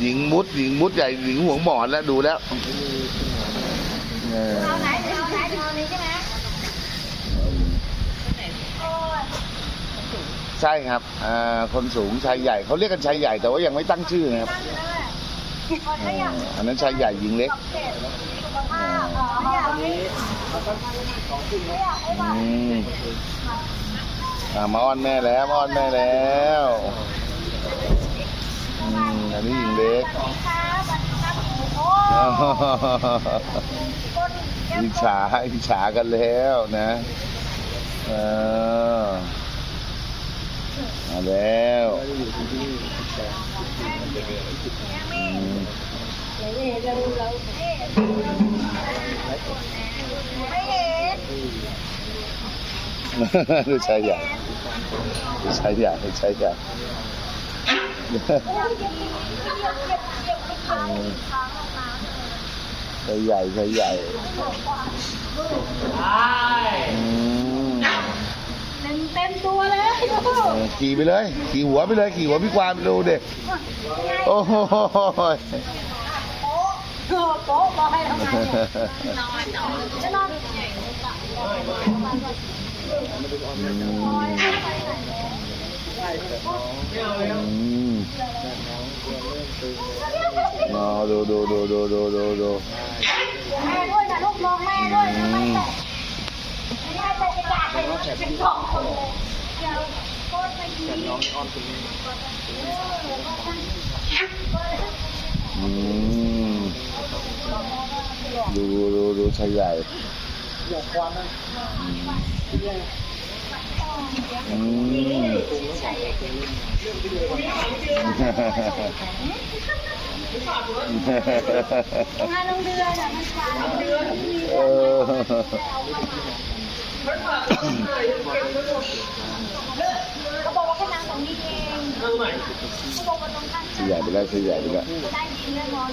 หญิงมุดหญิงมุดใหญ่หญิงห่วงหมอนแล้วดูแล้วเออเอาไหนเอาไหนเอานี้ใช่ไหมโอ้ยใช่ครับอ่าคนสูงชายใหญ่เขาเรียกกันชายใหญ่แต่ว่ายังไม่ตั้งชื่อนะครับตั้งเลยคนเอไม่ออยากอันนั้นชายใหญ่หญิงเล็กตอบเขตสุขภาพอ๋อไม่อยากไม่อยากให้แบบอืมอ่ามาอ้อนแม่แล้วมาอ้อนแม่แล้ว อืมอันนี้หญิงเล็กสวัสดีครับสวัสดีครับโอ้คนแก้มอิจฉาอิจฉากันแล้วนะเออมาแล้วอืมไม่เห็นดูชายใหญ่ดูชายใหญ่ดูชายใหญ่ เก็บเก็บเก็บเก็บค้างค้างค้างชายใหญ่ชายใหญ่อืมเต็มเต็มตัวเลยขี่ไปเลย ขี่หัวไปเลย ขี่หัวพี่กวางไปดูเด็กโอ้โหโป๊ะโป๊ะบอกให้ทำไมนอนนอนจะนอน อืมอ๋อดูดูดูดูดูดูดูแม่ด้วยนะลูกมองแม่ด้วยนะไม่แต่แม่จะจะอยากเป็นเป็นสองคนเลยเดี๋ยวโคตรไปดีอืมดูดูดูชายใหญ่หยกควันนะอืม งานโรงเรือนอะมันกลางโรงเรือนเออเขาบอกว่าแค่นางสองนี้เองเขาบอกว่าตรงข้างชายใหญ่ไปแล้วชายใหญ่ไปแล้วได้ยินแน่นอน